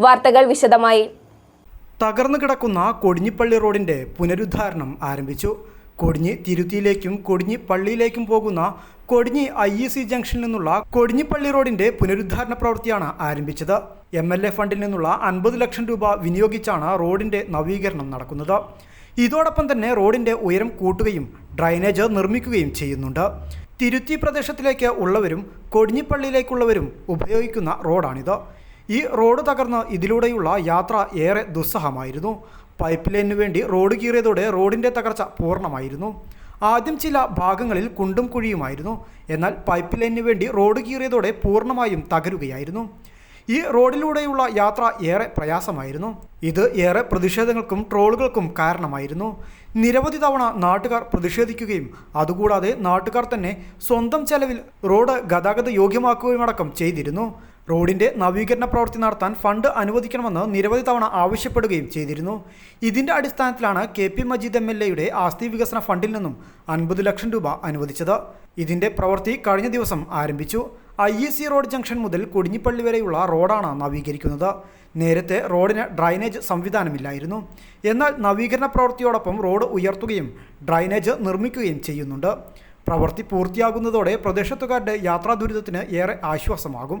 വാർത്തകൾ വിശദമായി. തകർന്നു കിടക്കുന്ന കൊടിഞ്ഞിപ്പള്ളി റോഡിന്റെ പുനരുദ്ധാരണം ആരംഭിച്ചു. കൊടിഞ്ഞി തിരുത്തിയിലേക്കും കൊടിഞ്ഞി പള്ളിയിലേക്കും പോകുന്ന കൊടിഞ്ഞി ഐ ഇ സി ജംഗ്ഷനിൽ നിന്നുള്ള കൊടിഞ്ഞിപ്പള്ളി റോഡിന്റെ പുനരുദ്ധാരണ പ്രവൃത്തിയാണ് ആരംഭിച്ചത്. എം എൽ എ ഫണ്ടിൽ നിന്നുള്ള അൻപത് ലക്ഷം രൂപ വിനിയോഗിച്ചാണ് റോഡിന്റെ നവീകരണം നടക്കുന്നത്. ഇതോടൊപ്പം തന്നെ റോഡിന്റെ ഉയരം കൂട്ടുകയും ഡ്രൈനേജ് നിർമ്മിക്കുകയും ചെയ്യുന്നുണ്ട്. തിരുത്തി പ്രദേശത്തിലേക്ക് ഉള്ളവരും കൊടിഞ്ഞിപ്പള്ളിയിലേക്കുള്ളവരും ഉപയോഗിക്കുന്ന റോഡാണിത്. ഈ റോഡ് തകർന്ന് ഇതിലൂടെയുള്ള യാത്ര ഏറെ ദുസ്സഹമായിരുന്നു. പൈപ്പ് ലൈനിനു വേണ്ടി റോഡ് കീറിയതോടെ റോഡിന്റെ തകർച്ച പൂർണമായിരുന്നു. ആദ്യം ചില ഭാഗങ്ങളിൽ കുണ്ടും കുഴിയുമായിരുന്നു. എന്നാൽ പൈപ്പ് ലൈനിനു വേണ്ടി റോഡ് കീറിയതോടെ പൂർണമായും തകരുകയായിരുന്നു. ഈ റോഡിലൂടെയുള്ള യാത്ര ഏറെ പ്രയാസമായിരുന്നു. ഇത് ഏറെ പ്രതിഷേധങ്ങൾക്കും ട്രോളുകൾക്കും കാരണമായിരുന്നു. നിരവധി തവണ നാട്ടുകാർ പ്രതിഷേധിക്കുകയും അതുകൂടാതെ നാട്ടുകാർ തന്നെ സ്വന്തം ചെലവിൽ റോഡ് ഗതാഗത യോഗ്യമാക്കുകയുമടക്കം ചെയ്തിരുന്നു. റോഡിന്റെ നവീകരണ പ്രവൃത്തി നടത്താൻ ഫണ്ട് അനുവദിക്കണമെന്ന് നിരവധി തവണ ആവശ്യപ്പെടുകയും ചെയ്തിരുന്നു. ഇതിന്റെ അടിസ്ഥാനത്തിലാണ് K P Majeed M L എയുടെ ആസ്തി വികസന ഫണ്ടിൽ നിന്നും അൻപത് ലക്ഷം രൂപ അനുവദിച്ചത്. ഇതിന്റെ പ്രവൃത്തി കഴിഞ്ഞ ദിവസം ആരംഭിച്ചു. I E C road junction മുതൽ കൊടിഞ്ഞിപ്പള്ളി വരെയുള്ള റോഡാണ് നവീകരിക്കുന്നത്. നേരത്തെ റോഡിന് ഡ്രൈനേജ് സംവിധാനമില്ലായിരുന്നു. എന്നാൽ നവീകരണ പ്രവൃത്തിയോടൊപ്പം റോഡ് ഉയർത്തുകയും ഡ്രൈനേജ് നിർമ്മിക്കുകയും ചെയ്യുന്നുണ്ട്. പ്രവൃത്തി പൂർത്തിയാകുന്നതോടെ പ്രദേശത്തുകാരുടെ യാത്രാ ദുരിതത്തിന് ഏറെ ആശ്വാസമാകും.